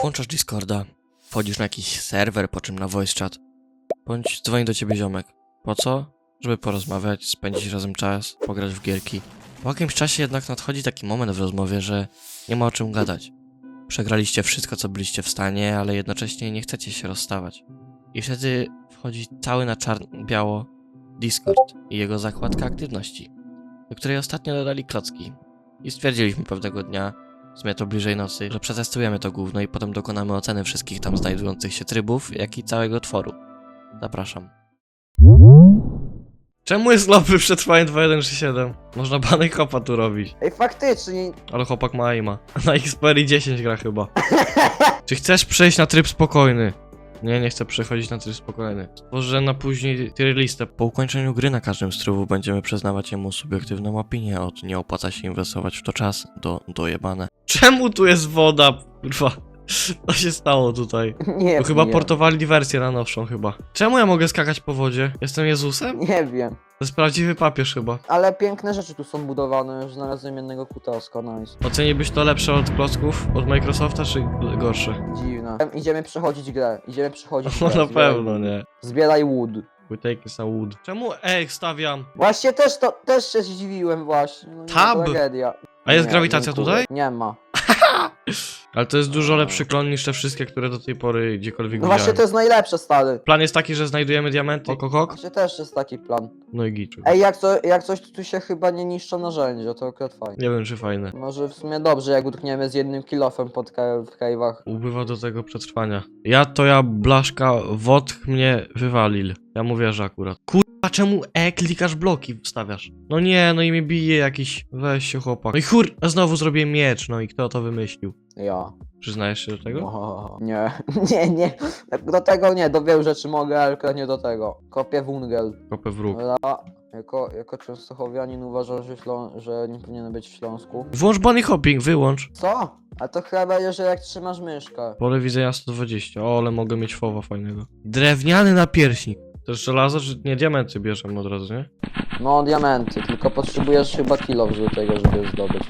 Włączasz Discorda, wchodzisz na jakiś serwer, po czym na voice chat, bądź dzwoni do ciebie ziomek. Po co? Żeby porozmawiać, spędzić razem czas, pograć w gierki. Po jakimś czasie jednak nadchodzi taki moment w rozmowie, że nie ma o czym gadać. Przegraliście wszystko, co byliście w stanie, ale jednocześnie nie chcecie się rozstawać. I wtedy wchodzi cały na czarno-biało Discord i jego zakładka aktywności, do której ostatnio dodali klocki. I stwierdziliśmy pewnego dnia, w sumie to bliżej nocy, że przetestujemy to gówno i potem dokonamy oceny wszystkich tam znajdujących się trybów, jak i całego tworu. Zapraszam. Czemu jest lobby przetrwanie 2137? Można bany kopa tu robić. Ej, faktycznie, Ale chłopak ma aima. Na Xperia 10 gra chyba. Czy chcesz przejść na tryb spokojny? Nie, nie chcę przechodzić na tryb spokojny. Stworzę na później tier listę. Po ukończeniu gry na każdym z trybów będziemy przyznawać jemu subiektywną opinię od nie opłaca się inwestować w to czas do dojebane. Czemu tu jest woda? Kurwa. Co się stało tutaj? nie To chyba wiem. portowali wersję na nowszą chyba. Czemu ja mogę skakać po wodzie? Jestem Jezusem? Nie wiem. To jest prawdziwy papież chyba. Ale piękne rzeczy tu są budowane, już znalazłem jednego kutaska, nice. Oceniłbyś to lepsze od klocków od Microsofta, czy gorsze? Dziwne. Em, Idziemy przechodzić grę, idziemy przechodzić No grę. na Zbieraj pewno nie. Zbieraj wood. We take some wood. Czemu E stawiam? Właśnie też to, też się zdziwiłem właśnie. No, nie, Tab. Tragedia. A jest Nie, grawitacja dziękuję. tutaj? Nie ma. Ale to jest dużo lepszy klon niż te wszystkie, które do tej pory gdziekolwiek No właśnie widziałem. to jest najlepsze, stary. Plan jest taki, że znajdujemy diamenty, okokok, Właśnie też jest taki plan. no i giczu. Ej, jak, co, jak coś, to tu się chyba nie niszczą narzędzia, to akurat fajnie. Nie wiem, czy fajne. Może w sumie dobrze, jak utkniemy z jednym kilofem pod ka- w cave'ach. Ubywa do tego przetrwania. Ja to ja blaszka wodch mnie wywalił. Ja mu wierzę akurat. Kurwa, czemu E klikasz bloki wstawiasz? No nie, no i mnie bije jakiś... Weź się chłopak. No i kur... A znowu zrobię miecz, no i kto to wymyślił? Ja. Przyznajesz się do tego? O, nie, nie, nie. Do tego nie, do wielu rzeczy mogę, ale nie do tego. Kopię wungel. Kopę w róg. Ja, jako, jako częstochowianin uważam, że, Ślą- że nie powinien być w Śląsku. Włącz bunny hopping, wyłącz. Co? A to chyba będzie, że jak trzymasz myszkę. Pole widzenia 120. O, ale mogę mieć fowa fajnego. Drewniany napierśnik. To jest żelazo, czy nie diamenty bierzemy od razu, nie? No, diamenty, tylko potrzebujesz chyba kilo do tego, żeby je zdobyć.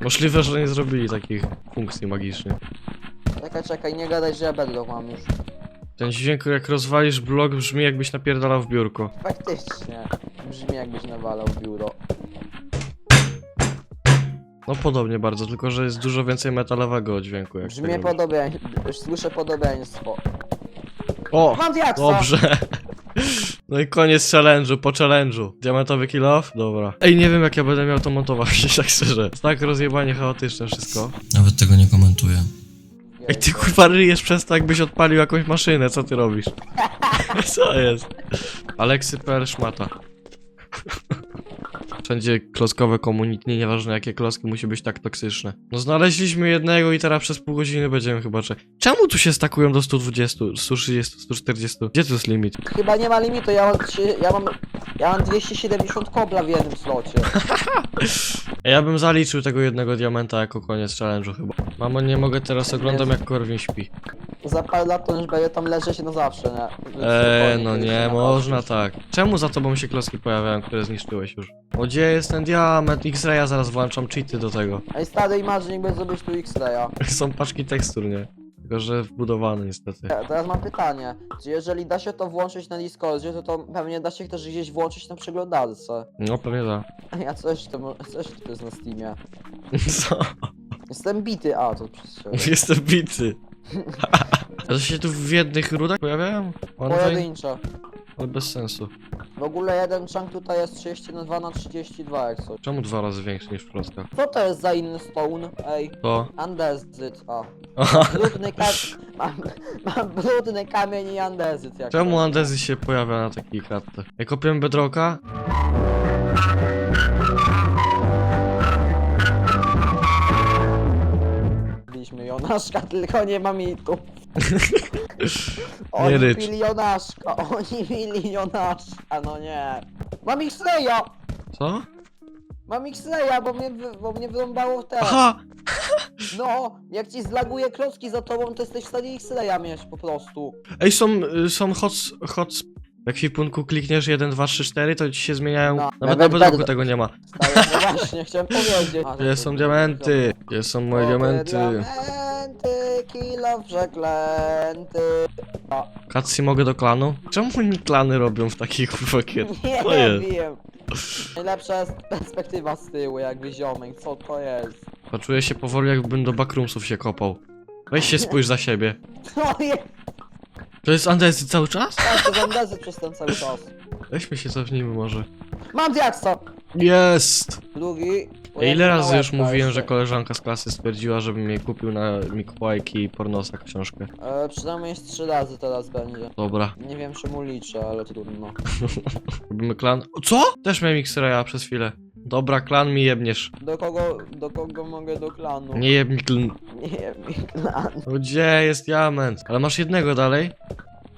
Możliwe, że nie zrobili takich funkcji magicznych. Czekaj, czekaj, nie gadaj, że ja bedrock mam już. Ten dźwięk jak rozwalisz blok brzmi jakbyś napierdalał w biurko. Faktycznie. Brzmi jakbyś nawalał w biuro. No podobnie bardzo, tylko że jest dużo więcej metalowego dźwięku jak Brzmi tego. podobieństwo. Słyszę podobieństwo. O! Mam diaksa! Dobrze. No i koniec challenge'u, po challenge'u. Diamentowy kill off? Dobra. Ej, nie wiem jak ja będę miał to montować, tak szczerze. Tak rozjebanie chaotyczne wszystko. Nawet tego nie komentuję. Ej, ty kurwa ryjesz przez to, jakbyś odpalił jakąś maszynę, co ty robisz? Co jest? Aleksy.pl szmata. Wszędzie klockowe community, nieważne jakie klocki, musi być tak toksyczne. No znaleźliśmy jednego i teraz przez pół godziny będziemy chyba czekać. Czemu tu się stakują do 120, 130, 140? Gdzie tu jest limit? Chyba nie ma limitu, ja mam, trzy, ja mam, ja mam 270 kobla w jednym slocie. Ja bym zaliczył tego jednego diamenta jako koniec challenge'u chyba. Mamo, nie mogę teraz oglądam jak Korwin śpi. Za parę lat to już będzie tam leżeć na zawsze, nie? Eee, spokojnie, no nie można tak. Czemu za tobą się klocki pojawiają, które zniszczyłeś już? O, gdzie jest ten diament? X-raya zaraz włączam cheaty do tego. Ej, stary Imagine by zrobić tu X-raya. Są paczki tekstur, nie? Tylko, że wbudowane niestety. Te- Teraz mam pytanie, czy jeżeli da się to włączyć na Discordzie, to to pewnie da się też gdzieś włączyć na przeglądarce. No pewnie da. Ja coś to, coś to jest na Steamie. Co? Jestem bity, a to przez ciebie. Jestem bity. A to się tu w jednych rudach pojawiają? One fajne, Pojedyncze. ale bez sensu. W ogóle jeden chunk tutaj jest 30 na 2 na 32 jak coś. Czemu dwa razy większy niż w klockach? Co to jest za inny stone? Ej, To... andezyt. Aha. Brudny ka... mam, mam brudny kamień i andezyt jak Czemu coś. Andezy się pojawia na takiej klatce? Jak kopiemy bedrocka? Biliśmy Jonaszka, tylko nie ma mitu. Oni rycz. pili Jonaszka, oni pili Jonaszka, no nie. Mam X-raya! Co? Mam X-raya, bo mnie, wy- bo mnie wyrąbało w te. Aha! No, jak ci zlaguje klocki za tobą, to jesteś w stanie X-raya mieć po prostu. Ej, są, y, są hots, hots... Jak w punku klikniesz 1, 2, 3, 4, to ci się zmieniają... No, Nawet nawet na bedrock. tego nie ma. Stary, no właśnie, chciałem powiedzieć. Gdzie są diamenty? Gdzie są Moje diamenty? Diamenty, kilo przeklęty. Katsi mogę do klanu? Czemu oni klany robią w takich kurwa kier... Nie To jest. wiem. Najlepsza jest perspektywa z tyłu, jakby ziomek, co to jest? Poczuję się powoli jakbym do backroomsów się kopał. Weź się spójrz za siebie. No jest, To jest Andezy cały czas? tak, to bandazy przez ten cały czas. Weźmy się cofnijmy może. Mam diaksa! Jest! Drugi. Ja ile razy już mówiłem, jeszcze. że koleżanka z klasy stwierdziła, żebym jej kupił na Mikołajki i Pornosa książkę. E, przynajmniej z trzy razy teraz będzie. Dobra, Nie wiem czemu liczę, ale trudno. robimy klan. O, Co? Też miałem X-Raya przez chwilę. Dobra, klan mi jebniesz. Do kogo, do kogo mogę do klanu? Nie jeb mi klan. Nie mi klan. Gdzie jest diament? Ale masz jednego dalej?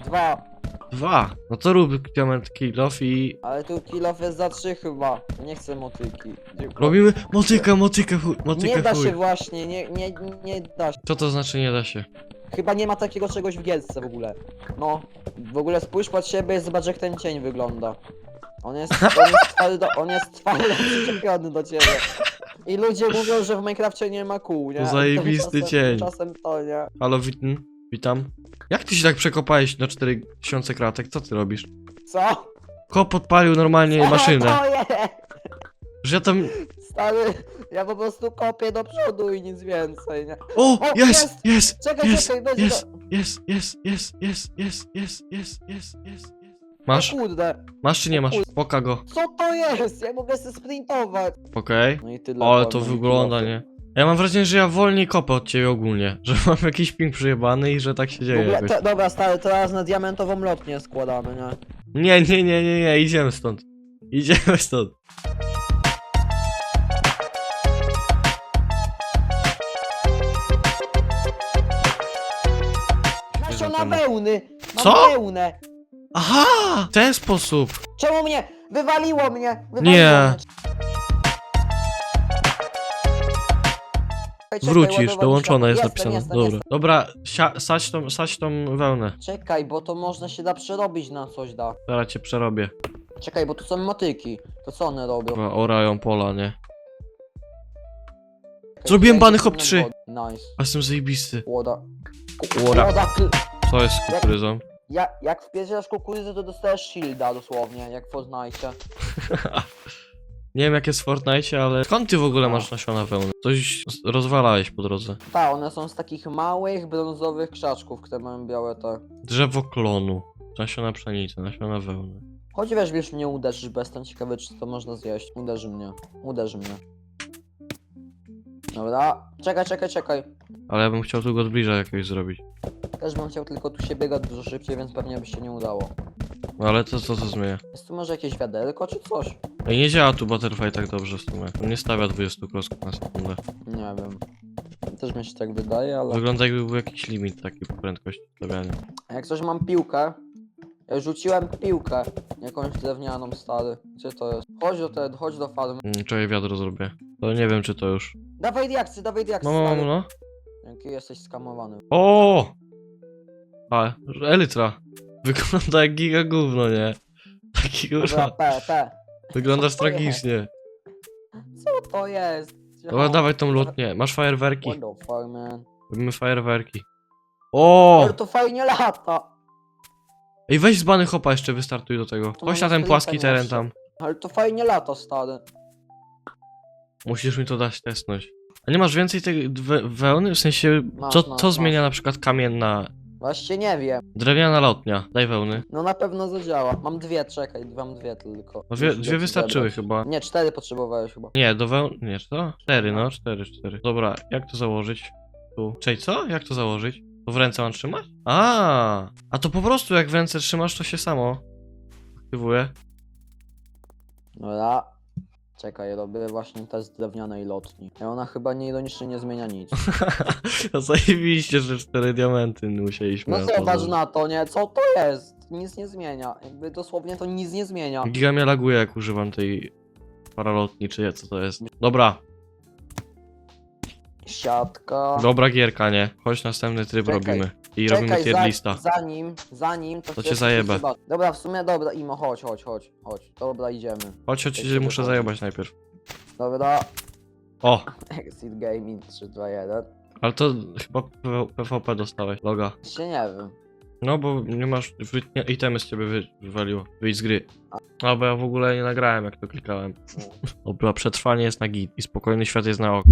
Dwa. Dwa. No to rób diament kill off i... Ale tu kill off jest za trzy chyba. Nie chcę motyki. Dziękuję. Robimy motykę, chuj, motykę Nie da chuj. się właśnie, nie, nie, nie da się. Co to znaczy nie da się? Chyba nie ma takiego czegoś w Gielce w ogóle. No, w ogóle spójrz pod siebie i zobacz jak ten cień wygląda. On jest, on jest twardo, on jest twardo przyczepiony do ciebie. I ludzie mówią, że w Minecrafcie nie ma kół, nie? To zajebisty Czasem- cień. Czasem to nie. Halo, witam. Witam. Jak ty się tak przekopałeś na 4000 kratek? Co ty robisz? Co? Kop podpalił normalnie maszynę. to jest? Że ja tam... Stary, ja po prostu kopię do przodu i nic więcej, nie? O! O, Jest! jest! Jest! Czekaj, Jest! czekaj, będzie Jest! Jest! Jest! Jest! Jest! Jest! Jest! Jest! Jest! Jest! O Masz? kurde, Masz czy nie masz? Poka go. co to jest? Ja mogę sobie sprintować. Okej. No i tyle. Ale to wygląda, nie? Ja mam wrażenie, że ja wolniej kopę od ciebie ogólnie. Że mam jakiś ping przyjebany i że tak się W dzieje ogóle, jakoś. to, dobra, stary, teraz na diamentową lotnię składamy, nie? Nie, nie, nie, nie, nie, idziemy stąd. Idziemy stąd. Nasiona temu. wełny! Mam Co? wełnę! Aha! W ten sposób. Czemu mnie? Wywaliło mnie! Wywaliło Nie. Mnie. Czekaj, Wrócisz, dołączone jest napisane. Jestem, Dobra. jestem, Dobra, sia, sać tą, sać tą wełnę. Czekaj, bo to można się da przerobić na coś da. Zaraz cię przerobię. Czekaj, bo tu są motyki. To co one robią? Chyba orają pola, nie? Czekaj, Zrobiłem jest hop inne 3. wody. Nice. A jestem zajebisty. Łoda. Łoda. Łoda. kl- Co jest z kukurydzą? Ja, jak wpierdzielasz kukurydzę, to dostajesz shielda dosłownie, jak w Fortnite. Nie wiem jak jest w Fortnite, ale skąd ty w ogóle masz nasiona wełny? Coś rozwalałeś po drodze. Tak, one są z takich małych, brązowych krzaczków, które mają białe te. Drzewo klonu. Nasiona pszenicy, nasiona wełny. Chodź weź, wiesz, mnie uderzysz, bo jestem ciekawy, czy to można zjeść. Uderzy mnie. Uderzy mnie. Dobra. Czekaj, czekaj, czekaj. Ale ja bym chciał tu go zbliża jakiegoś zrobić. Też bym chciał tylko tu się biegać dużo szybciej, więc pewnie by się nie udało. No ale to co to zmienia? Jest tu może jakieś wiaderko, czy coś? Ej, nie działa tu Butterfly tak dobrze w sumie. On Nie stawia 20 klocków na sekundę. Nie wiem. Też mi się tak wydaje, ale... Wygląda jakby był jakiś limit taki prędkości stawiania. A jak coś mam piłkę... Ja rzuciłem piłkę. Jakąś drewnianą, stary. Gdzie to jest? Chodź do te, chodź do farmy. Mm, wiadro zrobię. To nie wiem czy to już. Dawaj diaksy, dawaj diaksy, No, no, stary. no, no. Jaki jesteś skamowany. O! A, elytra. Wygląda jak giga gówno, nie? Taki Dobra, kurwa. P, P. Wyglądasz tragicznie. Co to jest? Dobra, dawaj tą lutnię. Masz fajerwerki. What the fuck, man? Robimy fajerwerki. O! Ale to fajnie lata. Ej, weź z bany hopa jeszcze wystartuj do tego. Chodź na ten płaski teren tam. Ale to fajnie lata, stary. Musisz mi to dać tesnąć. A nie masz więcej tej we wełny? W sensie, Masz, co, masz, co masz. zmienia na przykład kamienna, Właśnie nie wiem. drewniana lotnia? Daj wełny. No na pewno zadziała. Mam dwie, czekaj, mam dwie tylko. No dwie, Muszę dwie wystarczyły zebrać. chyba. Nie, cztery potrzebowałeś chyba. Nie, do wełny, nie, czy to? Cztery, no, cztery, cztery. Dobra, jak to założyć? Tu. Czej, co? Jak to założyć? To w ręce mam trzymać? A, a to po prostu jak w ręce trzymasz, to się samo aktywuje. Dobra. Czekaj, robię właśnie test drewnianej lotni. I ona chyba nieironicznie nie zmienia nic. no zajebiście, że cztery diamenty musieliśmy. No zobacz na to, nie? Co to jest? Nic nie zmienia. Jakby dosłownie to nic nie zmienia. Giga mnie laguje, jak używam tej paralotni, czy nie, co to jest. Dobra, Siatka. dobra gierka, nie? Chodź następny tryb Czekaj. robimy. I robimy Czekaj, tier za, lista. zanim, zanim, to, To cię zajebę. zobaczyć. Dobra, w sumie dobra, Imo, chodź, chodź, chodź, chodź. Dobra, idziemy. Chodź, chodź, się muszę zajebać najpierw. Dobra, O, exit gaming 3, 2, 1. Ale to chyba PV PvP dostałeś, loga. Się nie wiem. No bo nie masz, wy, nie, itemy z ciebie wy, wywaliło, wyjść z gry. A bo ja w ogóle nie nagrałem jak to klikałem. Dobra, przetrwanie jest na git i spokojny świat jest na ok.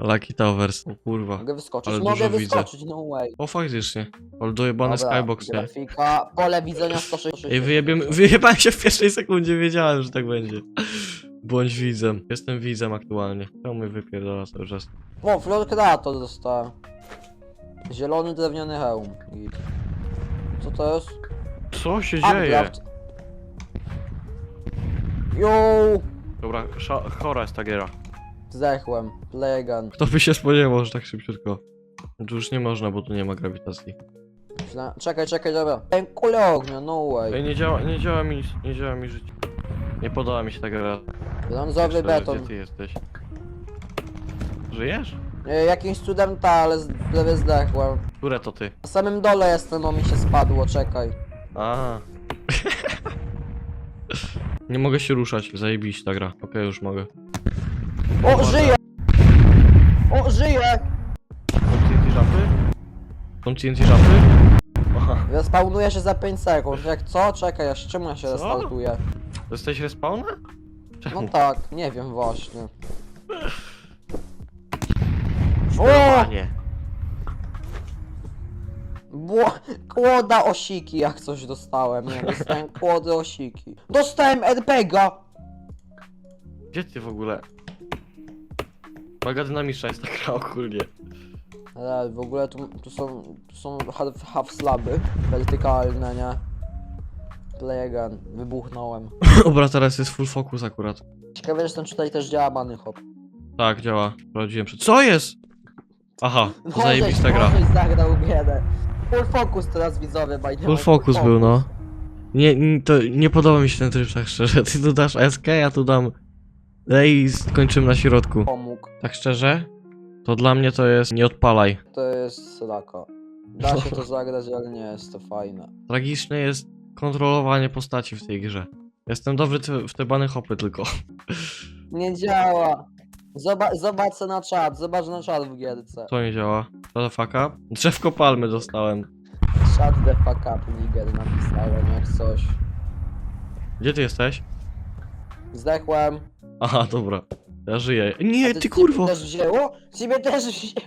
Lucky Towers, o kurwa. Mogę wyskoczyć? Ale Mogę dużo widzę. wyskoczyć, no way. O faktycznie, ale dojebany Dobra, skybox, nie? Grafika, pole widzenia 160. Ej, wyjebiemy, wyjebałem się w pierwszej sekundzie, wiedziałem, że tak będzie. Bądź widzem. Jestem widzem aktualnie. Czemu mnie wypierdala cały czas? O, Flor Creator dostałem. Zielony drewniany hełm. I... Co to jest? Co się dzieje? Updraft. Yo! Dobra, sza- chora jest ta giera. Zdechłem. Plegan. Kto by się spodziewał, że tak szybciutko? Tu już nie można, bo tu nie ma grawitacji. Czekaj, czekaj, dobra. Ten kule ognia, no Ej, way. nie działa, nie działa mi, nie działa mi życie. Nie podoba mi się ta gra. Brązowy beton. Gdzie ty jesteś? Żyjesz? E, Jakimś cudem ta, ale z- prawie zdechłem. Które to ty? Na samym dole jestem, bo mi się spadło, czekaj. A. nie mogę się ruszać, zajebiście ta gra. Okej, już mogę. O, żyje! O, żyje! Są TNT żapy? Są TNT żapy? Aha. Się za 5 sekund. Jak co? Czekaj, aż czemu ja się Co? restartuję? Jesteś respawna? No tak, nie wiem właśnie. O! Sterowanie. Bło... Kłoda osiki, jak coś dostałem. Nie, dostałem kłody osiki. Dostałem RPGa! Gdzie ty w ogóle? Waga dynamiczna jest ta gra ogólnie. Ale w ogóle tu, tu są, tu są half, half slaby wertykalne, nie? Playgun, wybuchnąłem. Dobra, teraz jest full focus akurat. Ciekawe, że ten tutaj też działa bany hop. Tak, działa. Sprawdziłem przed. Co jest? Aha, to zajebista gra. Możeś zagrał grę. Full focus teraz widzowie, the Full focus był, no. Nie, nie, to nie podoba mi się ten tryb, tak szczerze. Ty tu dasz SK, ja tu dam... Ej, skończymy na środku. Pomógł. Tak szczerze? To dla mnie to jest nie odpalaj. To jest sraka. Da się to zagrać, ale nie jest to fajne. Tragiczne jest kontrolowanie postaci w tej grze. Jestem dobry te- w te bany hopy tylko. Nie działa. Zobacz, zobacz na czat, zobacz na czat w gierce. To nie działa. To the fuck up? Drzewko palmy dostałem. Shut the fuck up, nigger napisałem jak coś. Gdzie ty jesteś? Zdechłem. Aha, dobra. Ja żyję. Nie, ty kurwo! Ciebie też wzięło? Ciebie też wzięło.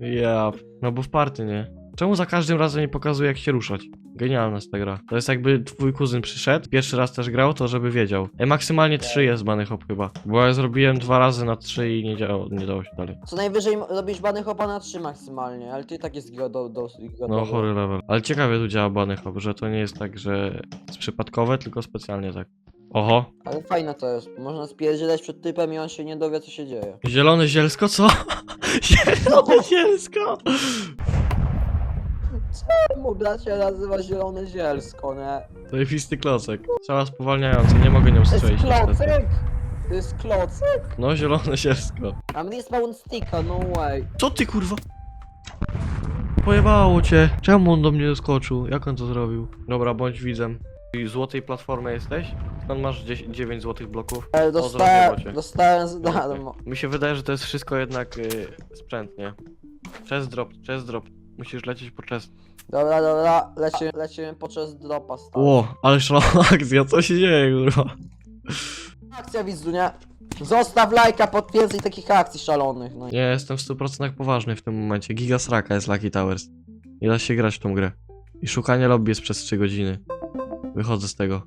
Ja, no bo w party nie. Czemu za każdym razem nie pokazuje jak się ruszać? Genialna jest ta gra. To jest jakby twój kuzyn przyszedł, pierwszy raz też grał, to żeby wiedział. Ej, maksymalnie trzy jest bany hop chyba. Bo ja zrobiłem dwa razy na trzy i nie działo, nie dało się dalej. Co najwyżej robisz bany hopa na 3 maksymalnie, ale ty tak jest go do, do, gotowy. No chory level. Ale ciekawie tu działa bany hop, że to nie jest tak, że jest przypadkowe, tylko specjalnie tak. Oho. Ale fajne to jest. Można spierdzielać przed typem i on się nie dowie co się dzieje. Zielone zielsko, co? Zielone zielsko! Czemu bracie nazywa zielone zielsko, nie? Zajebisty klocek. Strzała spowalniający, nie mogę nią To jest strzelić niestety. klocek! To jest klocek? No, zielone zielsko. A mnie spawn sticka, no way. Co ty kurwa? Pojebało cię. Czemu on do mnie doskoczył? Jak on to zrobił? Dobra, bądź widzem. I złotej platformy jesteś? Skąd masz 10, 9 złotych bloków? Ale dostałem, dostałem za darmo. Mi się wydaje, że to jest wszystko jednak y, sprzęt, nie? Chest drop, chest drop. Musisz lecieć po chest. Dobra, dobra, lecimy, lecimy podczas dropa stary. Ło, ale szalona akcja, co się dzieje kurwa? Akcja widzu, nie? Zostaw lajka, potwierdzaj takich akcji szalonych, no. Nie, jestem w 100% poważny w tym momencie. Giga sraka jest Lucky Towers. Nie da się grać w tą grę. I szukanie lobby jest przez 3 godziny. Wychodzę z tego.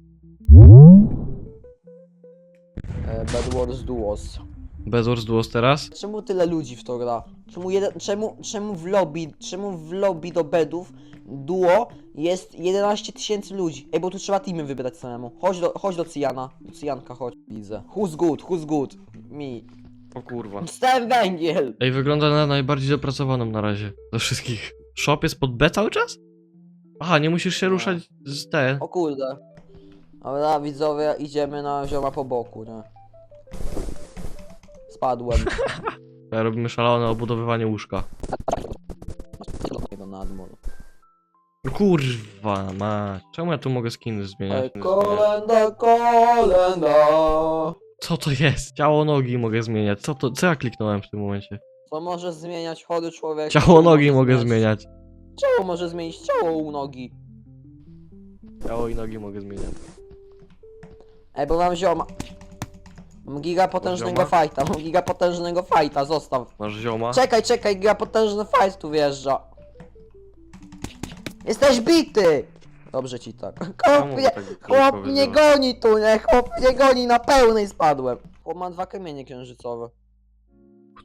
E, Bad Wars Duos. Bezwars Duos teraz? Czemu tyle ludzi w to gra? Czemu, jeden, czemu, czemu w lobby, czemu w lobby do bedów duo jest 11 tysięcy ludzi? Ej, bo tu trzeba teamy wybrać samemu. Chodź do, chodź do Cyjana. Do Cyjanka chodź. Widzę. Who's good, who's good? Me. O kurwa. Dostałem węgiel! Ej, wygląda na najbardziej dopracowaną na razie. Ze wszystkich. Shop jest pod B cały czas? Aha, nie musisz się ruszać z te. O kurde. Dobra, widzowie, idziemy na zioma po boku, nie? Spadłem. Robimy szalone obudowywanie łóżka. Nadmur. Kurwa, ma. Czemu ja tu mogę skiny zmieniać? Ej, kolenda, kolenda. Co to jest? Ciało nogi mogę zmieniać. Co to? Co ja kliknąłem w tym momencie? Co może zmieniać chory człowiek? Ciało nogi mogę zmieniać. Ciało może zmienić ciało u nogi. Ciało i nogi mogę zmieniać. Ej, bo mam zioma. Mam giga potężnego zioma? fajta, mam giga potężnego fajta, zostaw. Masz zioma? Czekaj, czekaj, giga potężny fight tu wjeżdża. Jesteś bity! Dobrze ci tak. Chłop Czemu mnie, tak chłop powiedziałeś? mnie goni tu, nie? Chłop mnie goni, na pełnej spadłem. Chłop ma dwa kamienie księżycowe.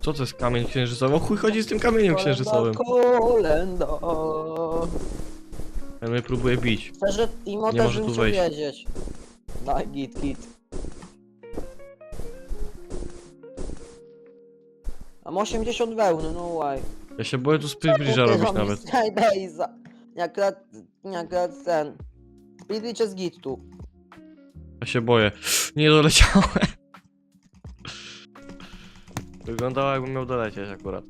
Co to jest kamień księżycowy? O chuj chodzi z tym kamieniem księżycowym. Kolenda. Ja mnie próbuję bić. Szczerze, Imo Nie też może bym tu chciał wejść. wiedzieć. Daj, git, git. Mam 80 wełny, no way. Ja się boję tu speed bridge'a robić nawet. Skybase'a. Jak lat, jak lat ten. Speedbridge jest git tu. Ja się boję. Nie doleciałem. Wyglądało jakbym miał dolecieć akurat.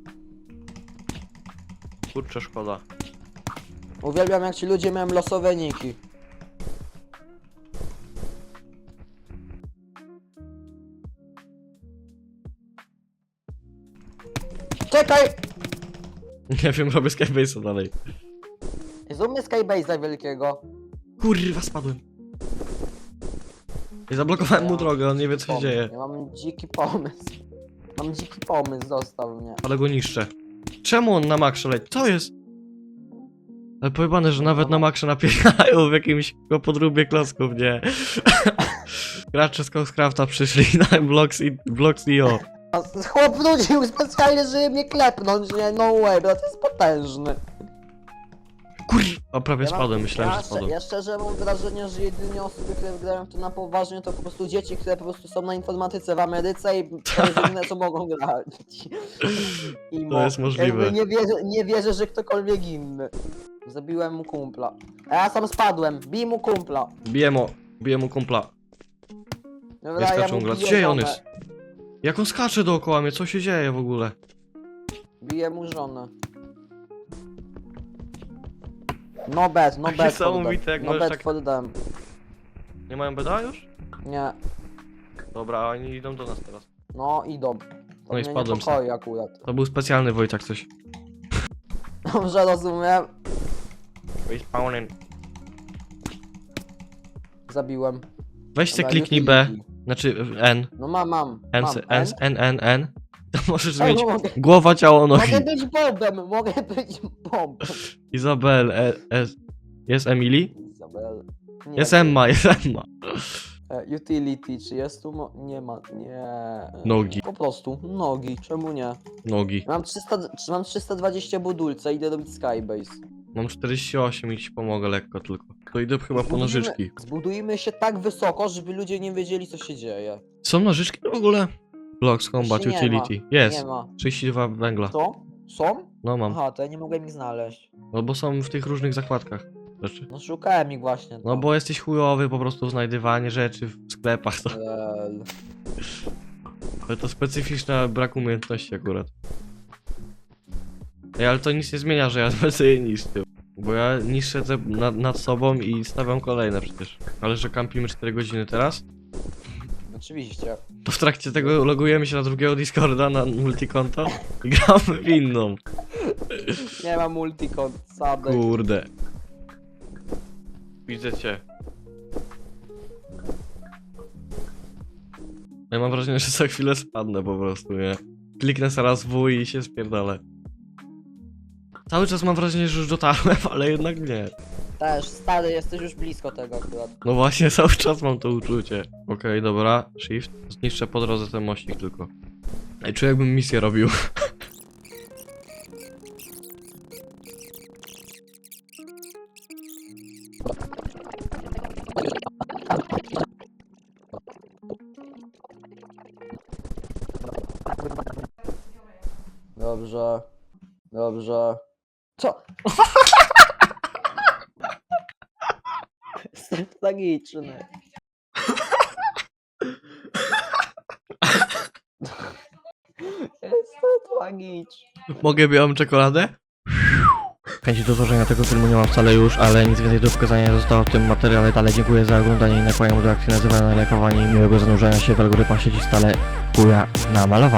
Kurczę, szkoda. Uwielbiam jak ci ludzie mają losowe niki. Czekaj! Nie wiem, robię skybase'a dalej. Zróbmy Skybase'a wielkiego. Kurwa, spadłem. I zablokowałem mu drogę, on nie wie co się dzieje. Ja mam dziki pomysł. Mam dziki pomysł, zostaw mnie. Ale go niszczę. Czemu on na maksze leci? Co jest? Ale pojebane, że nawet na maksze napiegają w jakimś podróbie klocków, nie? Gracze z Coastcrafta przyszli na Blocks i Blocks i o. Chłop wrócił specjalnie, żeby mnie klepnąć, nie? No way, bro, to jest potężny. Kurwa, prawie mam- spadłem, myślałem, ja, że spadłem. Ja szczerze mam wrażenie, że jedynie osoby, które grają w to na poważnie, to po prostu dzieci, które po prostu są na informatyce w Ameryce i to jest jedyne, co mogą grać. I To jest możliwe. Jakby nie, wierzę, nie wierzę, że ktokolwiek inny. Zabiłem mu kumpla. A ja sam spadłem, bij mu kumpla. Biję mu, biję mu kumpla. Dobra, mu dżungla. biję Gdzie on żonę. jest? Jak on skacze dookoła mnie, co się dzieje w ogóle? Biję mu żonę. No bet, no bet for Niesamowite, jak No możesz bet tak- them. Nie mają beda już? Nie, Dobra, oni idą do nas teraz. no idą. To No i mnie spadłem niepokoi akurat. To był specjalny Wojciak coś. Dobrze rozumiem. Respawnem. Zabiłem. Weź se Dobra, kliknij B, znaczy N. No mam, mam. N, mam. N, N, N, N. To możesz Ej, mieć no mogę, głowa, ciało, nogi. mogę być bombem, mogę być bombem. Izabel, e, e, jest Emily? Izabel. Nie, Jest Emma, jest Emma. e, Utility, czy jest tu? Mo- nie ma, nie. Nogi. Po prostu, nogi, czemu nie? Nogi. Mam, 300, mam 320 budulce, idę robić skybase. Mam 48 i ci pomogę lekko tylko. To idę chyba po nożyczki. Zbudujmy się tak wysoko, żeby ludzie nie wiedzieli co się dzieje. Są nożyczki w ogóle? Blocks Combat nie Utility. Jest. ma. 32 węgla. Co? Są? No mam. Aha, to ja nie mogłem ich znaleźć. No bo są w tych różnych zakładkach rzeczy. No szukałem ich właśnie. No bo jesteś chujowy po prostu w znajdywanie rzeczy w sklepach. To, ale to specyficzna brak umiejętności akurat. Ej, ale to nic nie zmienia, że ja będę je niszczył. Bo ja niszczę te nad, nad sobą i stawiam kolejne przecież. Ale że kampimy 4 godziny teraz, oczywiście. to w trakcie tego logujemy się na drugiego Discorda, na multikonto i gramy w inną. Nie ma multicon, sadek. Kurde. Widzę cię. Ja mam wrażenie, że za chwilę spadnę po prostu, nie? Kliknę zaraz W i się spierdolę. Cały czas mam wrażenie, że już dotarłem, ale jednak nie. Też, stary, jesteś już blisko tego akurat. No właśnie, cały czas mam to uczucie. Okej, dobra, shift. Zniszczę po drodze ten mościk tylko. Ej, czuję jakbym misję robił. Dobrze. Dobrze. Co? Jestem tragiczny. Jestem tragiczny. Mogę białą czekoladę? Chęci do złożenia tego filmu nie mam wcale już, ale nic więcej do pokazania nie zostało w tym materiale. Dalej dziękuję za oglądanie i nakłaniam do akcji nazywanej lajkowanie i miłego zanurzania się w algorytmach sieci stale kuja namalowałem.